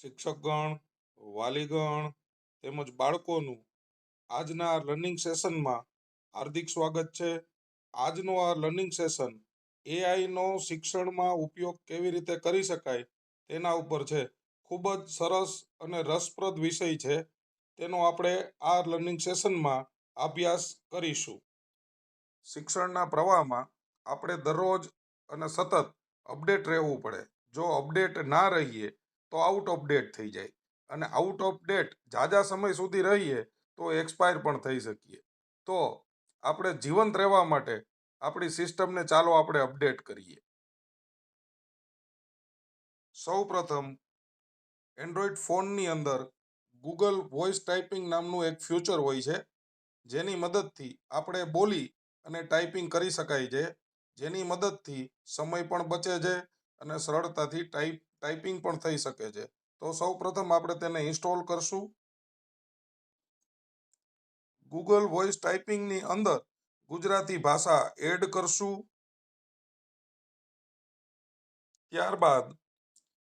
શિક્ષકગણ, વાલીગણ તેમજ બાળકોનું આજના લર્નિંગ સેશનમાં હાર્દિક સ્વાગત છે. આજનો આ લર્નિંગ સેશન એઆઈનો શિક્ષણમાં ઉપયોગ કેવી રીતે કરી શકાય તેના ઉપર છે. ખૂબ જ સરસ અને રસપ્રદ વિષય છે. તેનો આપણે આ લર્નિંગ સેશનમાં અભ્યાસ કરીશું. શિક્ષણના પ્રવાહમાં આપણે દરરોજ અને સતત અપડેટ રહેવું પડે. જો અપડેટ ના રહીએ તો આઉટ ઓફ ડેટ થઈ જાય. અને આઉટ ઓફ ડેટ ઝાઝા સમય સુધી રહીએ તો એક્સપાયર પણ થઈ શકીએ. તો આપણે જીવંત રહેવા માટે આપણી સિસ્ટમને ચાલો આપણે અપડેટ કરીએ. સૌ પ્રથમ એન્ડ્રોઈડ ફોનની અંદર ગૂગલ વોઇસ ટાઈપિંગ નામનું એક ફ્યુચર હોય છે, જેની મદદથી આપણે બોલી અને ટાઈપિંગ કરી શકાય છે, જેની મદદથી સમય પણ બચે છે અને સરળતાથી ટાઈપ ટાઈપિંગ પણ થઈ શકે છે. તો સૌ પ્રથમ આપણે તેને ઇન્સ્ટોલ કરશું. ગૂગલ વોઇસ ટાઈપિંગની અંદર ગુજરાતી ભાષા એડ કરશું. ત્યારબાદ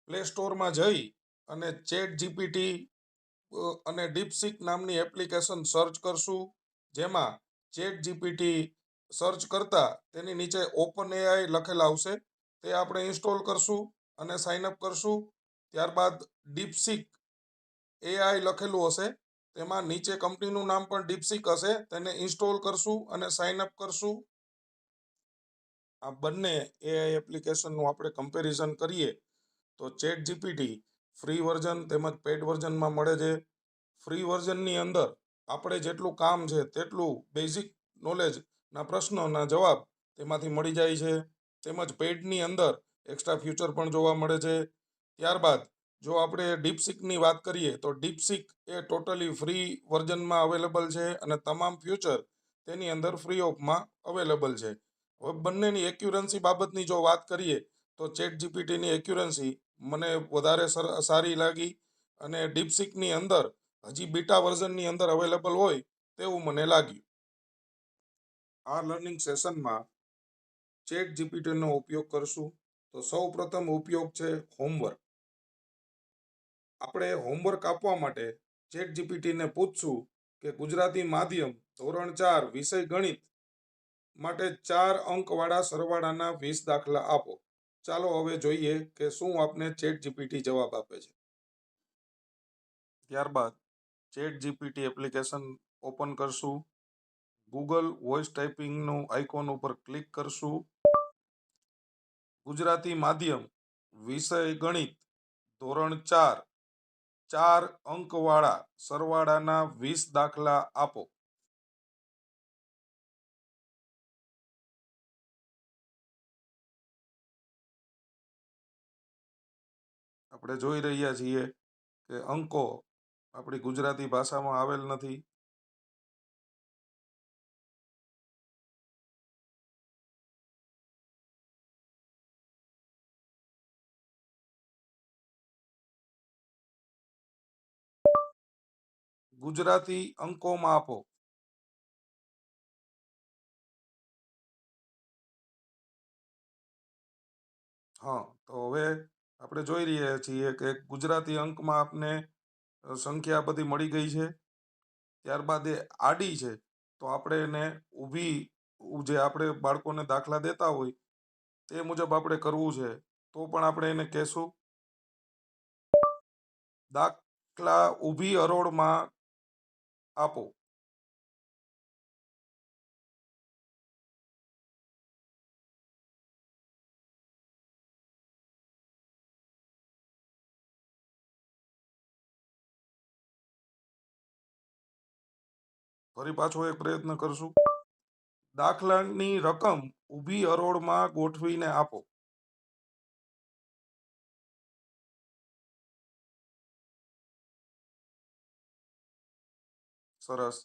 પ્લે સ્ટોરમાં જઈ અને ચેટ જીપીટી અને ડીપસિક નામની એપ્લિકેશન સર્ચ કરશું. જેમાં ચેટ જીપીટી સર્ચ કરતા તેની નીચે ઓપન એઆઈ લખેલા આવશે. તે આપણે ઇન્સ્ટોલ કરશું. અને સાઇન અપ કરશું. ત્યારબાદ ડીપસીક એઆઈ લખેલું હશે. તેમાં નીચે કંપનીનું નામ પણ ડીપસીક હશે. તેને ઇન્સ્ટોલ કરશું અને સાઇન અપ કરશું. આ બંને એઆઈ એપ્લિકેશનનું આપણે કમ્પેરિઝન કરીએ તો ચેટ જીપીટી ફ્રી વર્ઝન તેમજ પેડ વર્ઝનમાં મળે છે. ફ્રી વર્ઝનની અંદર આપણે જેટલું કામ છે તેટલું બેઝિક નોલેજના પ્રશ્નોના જવાબ તેમાંથી મળી જાય છે. તેમજ પેડની અંદર એક્સ્ટ્રા ફ્યુચર પણ જોવા મળે છે. ત્યારબાદ, જો આપણે ડીપસીકની વાત કરીએ, તો ડીપસીક એ ટોટલી ફ્રી વર્ઝનમાં અવેલેબલ છે અને તમામ ફ્યુચર તેની અંદર ફ્રી ઓફમાં અવેલેબલ છે. હવે બંનેની એક્યુરન્સી બાબતની જો વાત કરીએ, તો ચેટ જીપીટીની એક્યુરન્સી મને વધારે સર- લાગી અને ડીપસીકની અંદર હજી બીટા વર્ઝનની અંદર અવેલેબલ હોય તેવું મને લાગ્યું. આ લર્નિંગ સેશનમાં ચેટ જીપીટીનો ઉપયોગ કરશું. તો સૌ પ્રથમ ઉપયોગ છે હોમવર્ક આપણે હોમવર્ક આપવા માટે ચેટ જીપીટીને પૂછશું કે ગુજરાતી માધ્યમ ધોરણ ચાર વિષય ગણિત માટે ચાર અંકવાળા સરવાળાના વીસ દાખલા આપો. ચાલો હવે જોઈએ કે શું આપને ચેટ જીપીટી જવાબ આપે છે. ત્યારબાદ ચેટ જીપીટી એપ્લિકેશન ઓપન કરશું. ગૂગલ વોઇસ ટાઈપિંગનું આઇકોન ઉપર ક્લિક કરશું. ગુજરાતી માધ્યમ, વિષય ગણિત, ધોરણ ચાર ચાર અંકવાળા, સરવાળાના વીસ દાખલા આપો. આપણે જોઈ રહ્યા છીએ કે અંકો આપણી ગુજરાતી ભાષામાં આવેલ નથી. ગુજરાતી અંકોમાં આપો. હા, તો હવે આપણે જોઈ રહ્યા છીએ કે ગુજરાતી અંકમાં આપને સંખ્યા બધી મળી ગઈ છે. ત્યારબાદ એ આડી છે, તો આપણે એને ઊભી જે આપણે બાળકોને દાખલા દેતા હોય, તે મુજબ આપણે કરવું છે. તો પણ આપણે એને કહેશું. દાખલા ઊભી હરોળમાં આપો. ફરી પાછો એક પ્રયત્ન કરશું. દાખલાની રકમ ઊભી અરોળમાં ગોઠવીને આપો. સરસ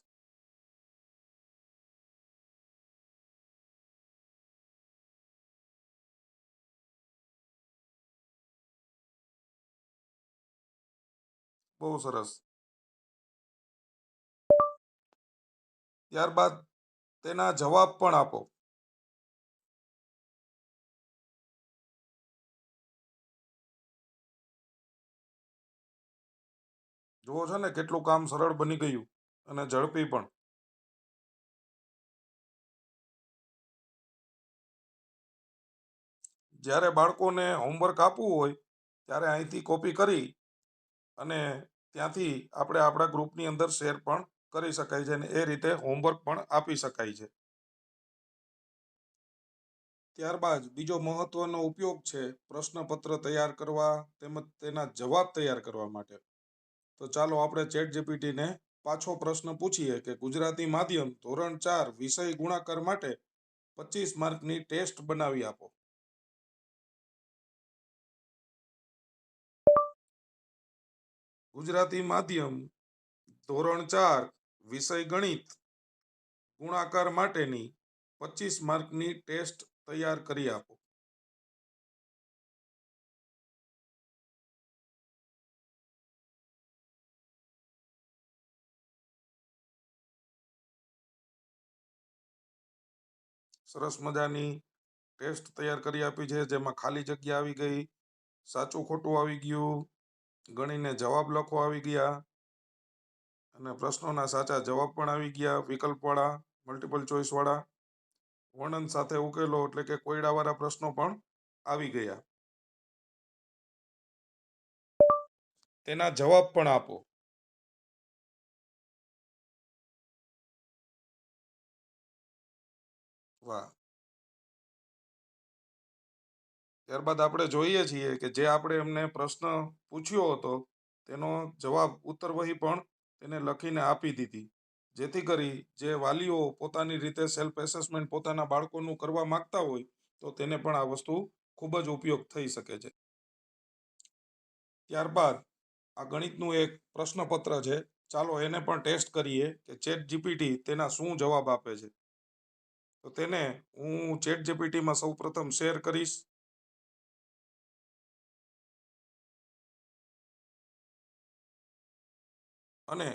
બહુ સરસ ત્યારબાદ તેના જવાબ પણ આપો. જુઓ છો ને કેટલું કામ સરળ બની ગયું. અને ઝડપી પણ. જ્યારે બાળકોને હોમવર્ક આપવું હોય, ત્યારે અહીંથી કોપી કરી અને ત્યાંથી આપણે આપણા ગ્રુપની અંદર શેર પણ કરી શકાય છે અને એ રીતે હોમવર્ક પણ આપી શકાય છે. ત્યારબાદ બીજો મહત્વનો ઉપયોગ છે પ્રશ્નપત્ર તૈયાર કરવા તેમજ તેના જવાબ તૈયાર કરવા માટે. તો ચાલો આપણે ચેટ જીપીટીને પાછો પ્રશ્ન પૂછીએ કે ગુજરાતી માધ્યમ ધોરણ ચાર વિષય ગુણાકાર માટે પચીસ માર્કની ટેસ્ટ બનાવી આપો. ગુજરાતી માધ્યમ ધોરણ ચાર વિષય ગણિત ગુણાકાર માટેની પચીસ માર્કની ટેસ્ટ તૈયાર કરી આપો. સરસ મજાની ટેસ્ટ તૈયાર કરી આપી છે, જેમાં ખાલી જગ્યા આવી ગઈ, સાચું ખોટું આવી ગયું, ગણીને જવાબ લખો આવી ગયા અને પ્રશ્નોના સાચા જવાબ પણ આવી ગયા, વિકલ્પવાળા મલ્ટિપલ ચોઇસવાળા વર્ણન સાથે ઉકેલો એટલે કે કોયડાવાળા પ્રશ્નો પણ આવી ગયા. તેના જવાબ પણ આપો. વાહ. ત્યારબાદ આપણે જોઈએ છીએ કે જે આપણે એમને પ્રશ્ન પૂછ્યો હતો, તેનો જવાબ ઉત્તર વહી પણ તેને લખીને આપી દીધી. જેથી કરી જે વાલીઓ પોતાની રીતે સેલ્ફ એસેસમેન્ટ પોતાના બાળકોનું કરવા માંગતા હોય, તો તેને પણ આ વસ્તુ ખૂબ જ ઉપયોગ થઈ શકે છે. ત્યારબાદ આ ગણિતનું એક પ્રશ્નપત્ર છે. ચાલો એને પણ ટેસ્ટ કરીએ કે ચેટ જીપીટી તેના શું જવાબ આપે છે. તો તેને હું ચેટ જીપીટીમાં સૌ પ્રથમ શેર કરીશ. અને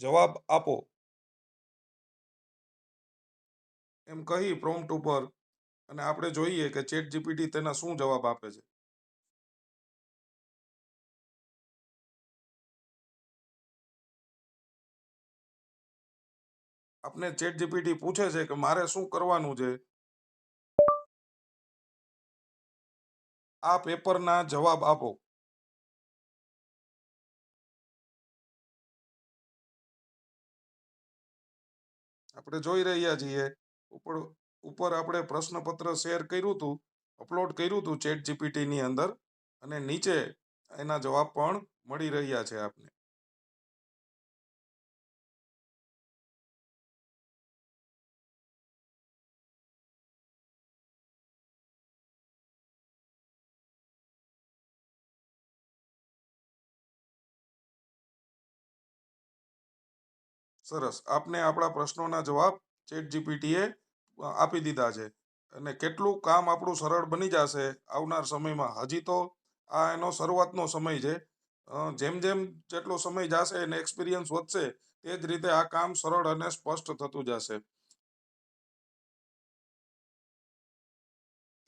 જવાબ આપો. એમ કહી પ્રોમ્પ્ટ ઉપર અને આપણે જોઈએ કે ચેટ જીપીટી તેના શું જવાબ આપે છે. આપને ચેટ જીપીટી પૂછે છે કે મારે શું કરવાનું છે? આ પેપરના જવાબ આપો. આપણે જોઈ રહ્યા છીએ, ઉપર ઉપર આપણે પ્રશ્નપત્ર શેર કર્યું હતું, અપલોડ કર્યું હતું ચેટ જીપીટીની અંદર, અને નીચે એના જવાબ પણ મળી રહ્યા છે આપને. સરસ. આપને આપણા પ્રશ્નોના જવાબ ચેટ જીપીટીએ આપી દીધા છે. અને કેટલું કામ આપણું સરળ બની જશે આવનાર સમયમાં. હજી તો આ એનો શરૂઆતનો સમય છે. જેમ જેમ જેટલો સમય જશે અને એક્સપિરિયન્સ વધશે, તે જ રીતે આ કામ સરળ અને સ્પષ્ટ થતું જશે.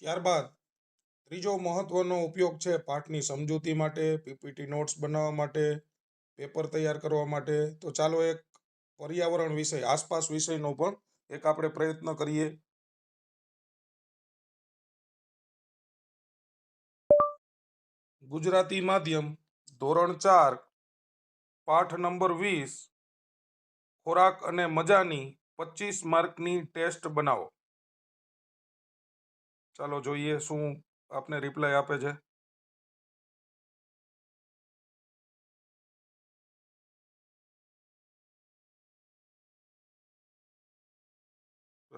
ત્યારબાદ, ત્રીજો મહત્વનો ઉપયોગ છે પાઠની સમજૂતી માટે, પીપીટી નોટ્સ બનાવવા માટે, પેપર તૈયાર કરવા માટે. તો ચાલો એક પર્યાવરણ વિષય આસપાસ વિષયનો પણ એક આપણે પ્રયત્ન કરીએ. ગુજરાતી માધ્યમ, ધોરણ ચાર, પાઠ નંબર વીસ, ખોરાક અને મજાની પચીસ માર્કની ટેસ્ટ બનાવો. ચાલો જોઈએ શું આપને રિપ્લાય આપે છે.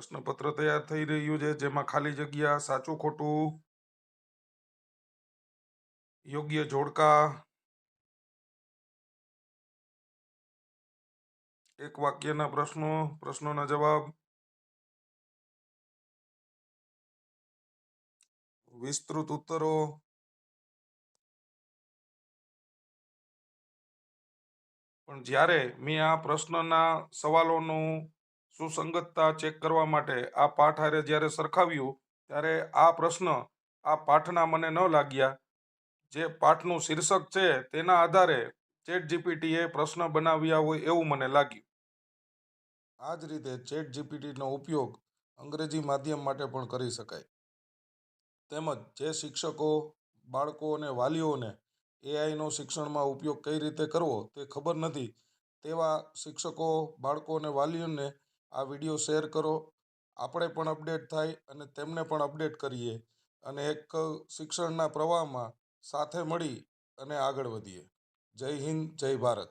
પ્રશ્નપત્ર તૈયાર થઈ રહ્યું છે, જેમાં ખાલી જગ્યા, સાચું, ખોટું, યોગ્ય જોડકા, એક વાક્યના પ્રશ્નો, પ્રશ્નોના જવાબ, વિસ્તૃત ઉત્તરો, પણ જ્યારે મેં આ પ્રશ્નના સવાલોનું સુસંગતતા ચેક કરવા માટે આ પાઠ હારે જ્યારે સરખાવ્યું, ત્યારે આ પ્રશ્ન આ પાઠના મને ન લાગ્યા. જે પાઠનું શીર્ષક છે તેના આધારે ચેટ જીપીટીએ પ્રશ્ન બનાવ્યા હોય એવું મને લાગ્યું. આ જ રીતે ચેટ જીપીટીનો ઉપયોગ અંગ્રેજી માધ્યમ માટે પણ કરી શકાય. તેમજ જે શિક્ષકો, બાળકો અને વાલીઓને એઆઈનો શિક્ષણમાં ઉપયોગ કઈ રીતે કરવો તે ખબર નથી, તેવા શિક્ષકો, બાળકો અને વાલીઓને આ વીડિયો શેર કરો. આપણે પણ અપડેટ થાય અને તેમને પણ અપડેટ કરીએ અને એક શિક્ષણના પ્રવાહમાં સાથે મળી અને આગળ વધીએ. જય હિન્દ, જય ભારત.